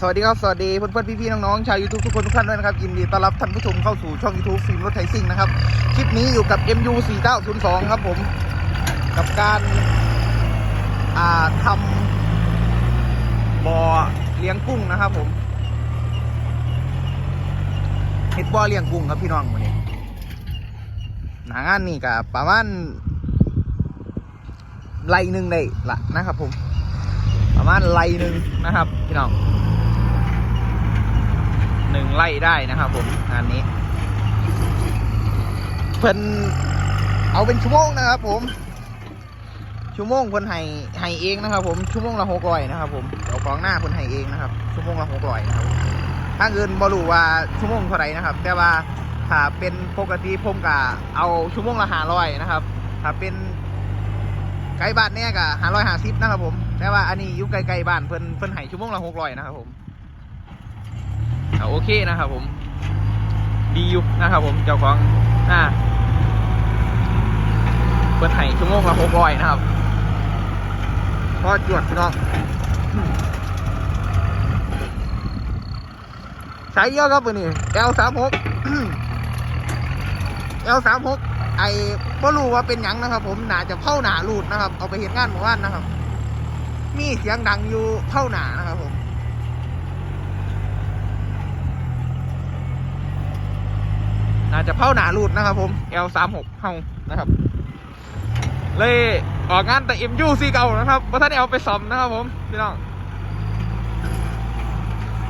สวัสดีครับ สวัสดีเพื่อนๆ พี่ๆ น้องๆ ชาว YouTube ทุกคนทุกท่านด้วยนะครับ ยินดีต้อนรับท่านผู้ชมเข้าสู่ช่อง YouTube ฟิล์มรถไทยซิ่งนะครับ คลิปนี้อยู่กับ MU 4902 ครับผม กับการาทำบ่อเลี้ยงกุ้งนะครับผมเฮ็ดบ่อเลี้ยงกุ้งครับพี่น้องวันนี้หนางานนี่กับประมาณไรหนึ่งได้ละนะครับผม ประมาณไรหนึ่งนะครับ พี่น้อง หนึ่งไล่ได้นะครับผมงานนี้ เพิ่นเอาเป็นชั่วโมงนะครับผม ชั่วโมงเพิ่นให้ให้เองนะครับ ผมชั่วโมงละหกร้อยนะครับ ผมเอากองหน้าเพิ่นให้เองนะครับ ชั่วโมงละหกร้อยนะครับถ้าเงินบรู้ว่าชั่วโมงเท่าไหร่นะครับ แต่ว่าถ้าเป็นปกติผมกะเอาชั่วโมงละห้าร้อยนะครับ ถ้าเป็นไกลบ้านเนี่ยกะห้าร้อยห้าสิบนะครับผม แต่ว่าอันนี้อยู่ไกลๆบ้านเพิ่นเพิ่นให้ชั่วโมงละหกร้อยนะครับผม โอเคนะครับผม ดีอยู่นะครับผมเจ้าของอ่าเปิดไห้ชั่วโมงละหกร้อยนะครับพอจวดพี่น้องใช้เยอะครับวันนี้ L สามหก L สามหกไอ้ก็รู้ว่าเป็นหยังนะครับ ผมหนาจะเผาหนาลูดนะครับ เอาไปเห็นงานหมู่บ้านนะครับ มีเสียงดังอยู่เผาหนานะครับผม น่าจะเผาหนารูดนะครับผม L สามหกเฮานะครับ เลยออกงานแต่ MU ซีเก่านะครับเพราะท่านเอาไปซ่อมนะครับผมพี่น้อง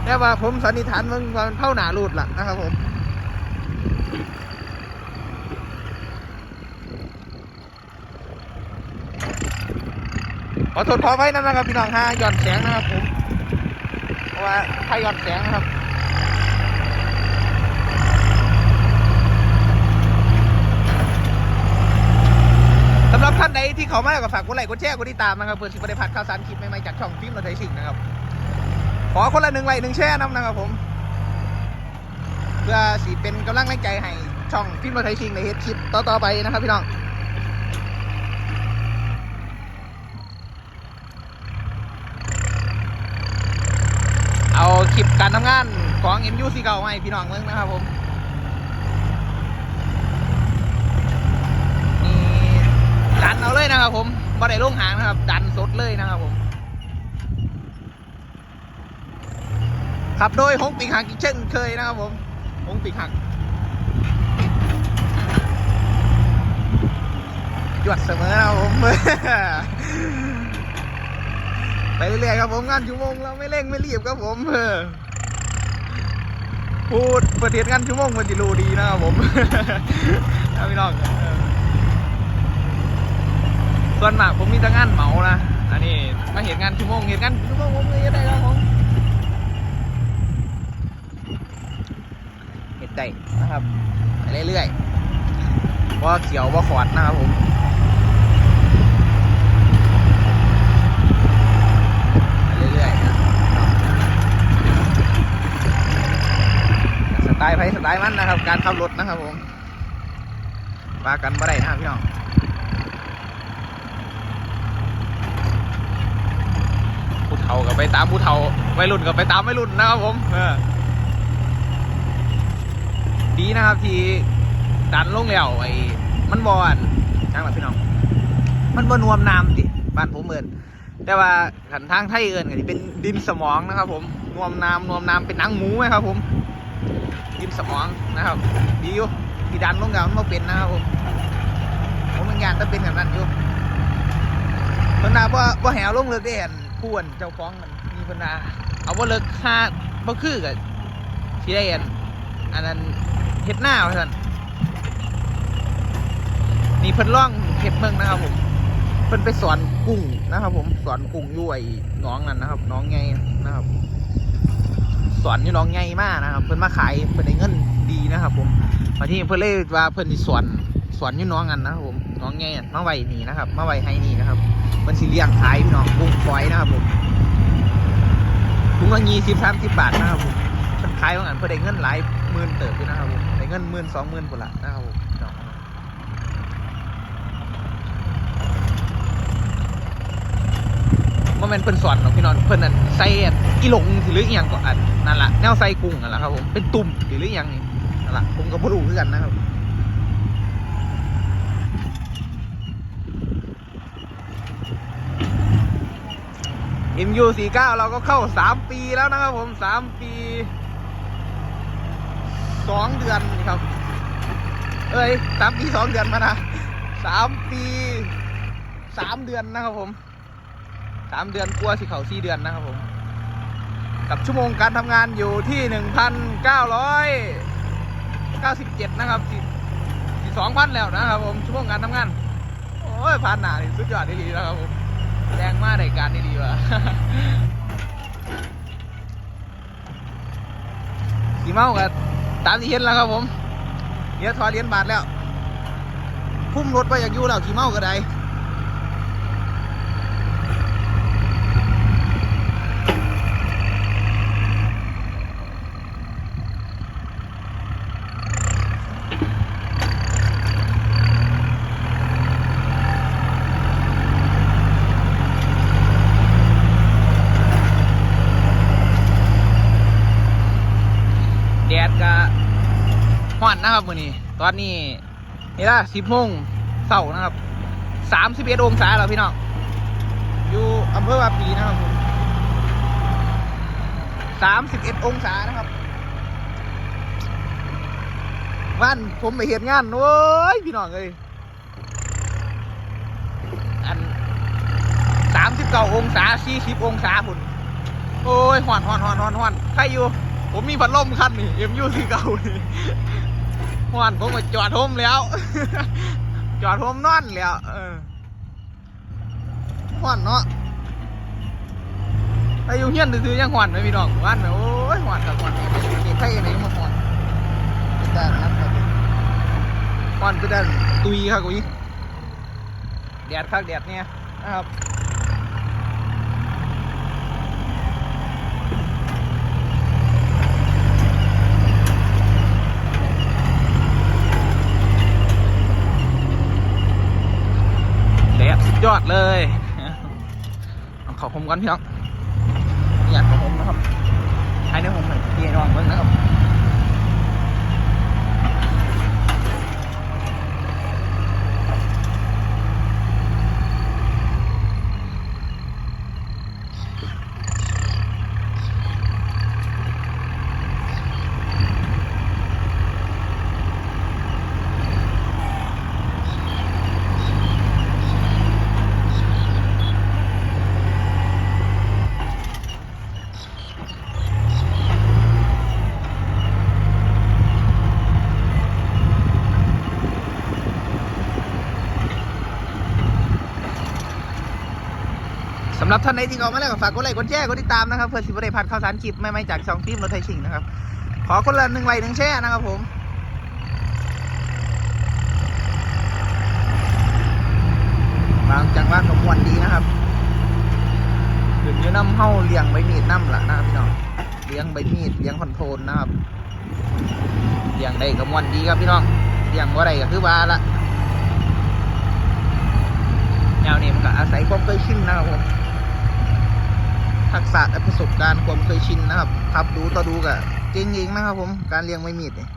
แต่ว่าผมสันนิษฐานว่ามันเผาหนารูดล่ะนะครับผมขอโทษขอไว้นั่นนะครับพี่น้องฮะหย่อนแสงนะครับผม เพราะว่าถ้าหย่อนแสงนะครับ สำหรับท่านใดที่เขามาแล้วก็ฝากกดไลค์กดแชร์กดติดตามนะครับเพื่อที่จะได้ผัดข่าวสารคลิปใหม่ๆจากช่องฟิล์มเราไทยสิ่งนะครับ ขอคนละหนึ่งไลค์หนึ่งแชร์นำนะครับผม เพื่อสิเป็นกำลังแรงใจให้ช่องฟิล์มเราไทยสิ่งในเฮดคลิปต่อๆไปนะครับพี่น้องเอาคลิปการทำงานของ MU ซีเก่ามาให้พี่น้องเมืองนะครับผม นี่ ดันเอาเลยนะครับ ผมบ่ได้ลงหางนะครับ ดันสดเลยนะครับผมขับโดยหงปีกหักอีกเช่นเคยนะครับผมหงปีกหักจวดเสมอนะครับผมไปเรื่อยๆครับผมงานชั่วโมงเราไม่เร่งไม่รีบครับผมพูดปิดเทศงานชั่วโมงมันจะรู้ดีนะครับผมพี่น้อง ส่วนมากผมมีแต่งานเหมานะอันนี้มาเห็นงานชั่วโมงเห็นงานชั่วโมงผมเลยได้ครับผมเห็ดได้นะครับไปเรื่อยๆว่าเขียวว่าขอดนะครับผมไปเรื่อยๆนะสไตล์ไพสไตล์มันนะครับ การขับรถนะครับผมปากันบ่ได้นะครับพี่น้อง ผู้เฒ่าก็ ไปตามผู้เฒ่าวัยรุ่นก็ไปตามวัยรุ่นนะครับผมเออดีนะครับที่ดันลงแล้วไอ้มันบอนจังหวะพี่น้อง มันบนวมน้ำติบ้านผมเอินแต่ว่าขันทางไทยเอินก็จะเป็นดินสมองนะครับ ผมนวมน้ำนวมน้ำเป็นหนังหมูไหมครับ ผม ดินสมองนะครับ ดีอยู่ที่ดันลงแล้วมันบ่เป็นนะครับผมผมเป็นงานต้องเป็นแบบนั้นอยู่เพิ่นว่าบ่บ่แหวลงเลิกได้เห็น ผู้อั่นเจ้าของมันมีพนาเอาบ่าเลิกค่าบ่คือก็สิได้อันอันนั้นเฮ็ดหน้าว่านนี่เพิ่นลองเฮ็ดเบิ่งนะครับผมเพิ่นไปสอนกุ้งนะครับ ผมสอนกุ้งยู่ไอ้องนั่นนะครับหนองใหญ่นะครับ สอนอยู่หนองใหญ่มากนะครับ เพิ่นมาขายเพิ่นได้เงินดีนะครับ ผมมาที่เพิ่นเลยว่าเพิ่นสิสอนสอนอยู่น้องกันนะครับผมน้องใหญ่อะมาไวนี่นะครับมาไวให้นี่นะครับมันสิเลี้ยงขายพี่น้องกุ้ง ฝอยนะครับผมถุงละยี่สิบสามสิบบาทนะครับผมมันขายว่างั้นเพื่อได้เงินหลายหมื่นเติบด้วยนะครับผมได้เงินหมื่นสองหมื่นคนละนะครับผมพี่น้องว่ามันเป็นสอนหรอกพี่นองเพิ่นนั่นใส่อีหลงหรืออีหยังก็อันนั่นล่ะแนวใส่กุ้งนั่นแหละครับผมเป็นตุ่มหรืออีหยังนี่นั่นล่ะผมก็บ่รู้คือกันนะครับ MU49 เราก็เข้า 3 ปีแล้วนะครับผม 3 ปี 2 เดือนนะครับ เอ้ย 3 ปี 2 เดือนมานะ 3 ปี 3 เดือนนะครับผม 3 เดือนกลัวสิเขา4เดือนนะครับผม กับชั่วโมงการทำงานอยู่ที่ 1,997 นะครับสิ2,000แล้วนะครับผม ชั่วโมงการทำงาน โอ้ยผ่านหนาสุดยอดดีๆแล้วครับผม แรงมากรายการนี่ดีว่ะสีเมากับตามที่เห็นแล้วครับผมเดี๋ยวทอเลียนบาทแล้วพุ่มรถไปอยากยู่แล้วขี่เมาก็ได้ดก็ฮ้อนนะครับ มือนี้ ตอนนี้นี่ละสิบโมงเสาร์นะครับสามสิบเอ็ดองศาแล้วพี่น้อง อยู่อำเภอวาปีนะครับสามสิบเอ็ดองศานะครับวันผมไปเห็นงานโอ้ยพี่น้องเอ้ยอันสามสิบเก้าองศาสี่สิบองศาพุ่นโอ้ยหอนหอนหอนหอนหอนใครอยู่ ผมมีพัดลมคันนี่ MU สี่เก้านี่ หอนผมก็จอดโฮมแล้ว จอดโฮมนอนแล้ว เออหอนเนาะไอายุเฮียนซื้อยังหอนไหมพี่น้องห่อนไหมโอ้ยหอนกับหอนนี่ใครไหนมาหอนเป็นด้านนะครับหอนเป็นด้านตุยครับกุ้ยแดดคักแดดเนี่ยนะครับ เละสุด ยอดเลยเอาขอผมก่อนพี่น้องอยากขอผมนะครับให้ในผมเหน่อยพี่น้องเบิ้งนะครับ สำหรับท่านใดที่เข้ามาแล้วก็ฝากกดไลค์กดแชร์กดติดตามนะครับเพื่อสิบได้พลาดข่าวสารคลิปใหม่ๆจากช่องฟิล์มรถไทยชิงนะครับ ขอคนละหนึ่งไลค์หนึ่งแชร์นะครับผมบางจังหวัดก็มวนดีนะครับถึงอยืนน้ำเฮ้าเลี้ยงใบมีดน้ำละนะครับพี่น้องเลี้ยงใบมีดเลี้ยงคอนโทรลนะครับเลี้ยงได้ก็มวนดีครับพี่น้องเลี้ยงว่าไรก็คือว่าละแนวนี้มันก็อาศัยความเคยชินนะครับผม ทักษะและประสบการณ์ความเคยชินนะครับขับดูต่อดูกับเก่งเองนะครับผมการเลี้ยงไม่มีดเนี่ย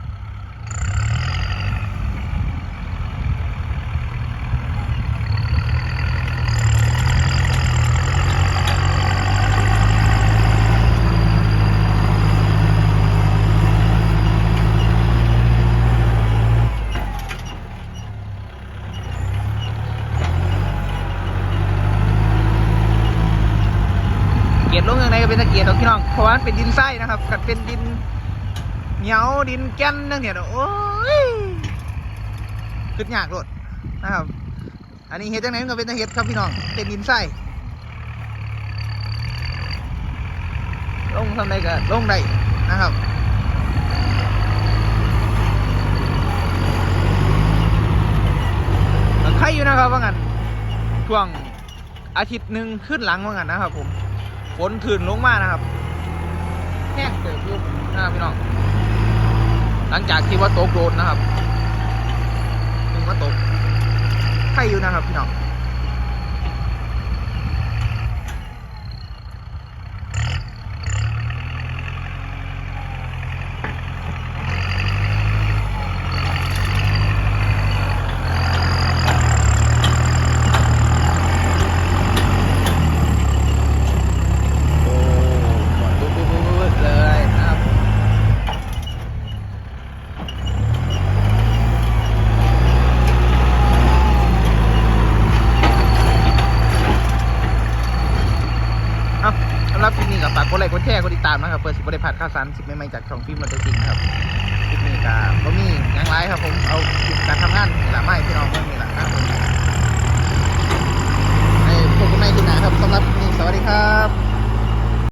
เกียดลงยังไงก็เป็น ตะเกียดของพี่น้อง เพราะว่าเป็นดินไส้นะครับกัดเป็นดินเหนียวดินแก้นนั่นเนี่ยโอ้ยขึ้นยากโลดนะครับ อันนี้เห็ดจังไหนมันก็เป็นเห็ดครับพี่น้อง เป็นดินไส้ลงทำไรก็ลงได้นะครับมันใครอยู่นะครับว่างั้นช่วงอาทิตย์หนึ่งขึ้นหลังว่างั้นนะครับผม นถืนลงมานะครับแห้งเติบอยู่นะครับพี่น้อง หลังจากที่ว่าตกโดนนะครับถึงว่าตกใครอยู่นะครับพี่น้อง กดไลค์กดแชร์กดติดตามนะครับเพื่อสิบได้พลาดข่าวสารสิบใหม่ๆจากช่องฟิล์มราตัวจริงครับคลิปนี้ก็บ่มีอยังไรครับผมเอาคลิปการทำงานนี่ละไม่พี่น้องเพิ่นนี่ละครับผมให้พบกันใหม่ทีหน้าครับสำหรับนี้สวัสดีครับ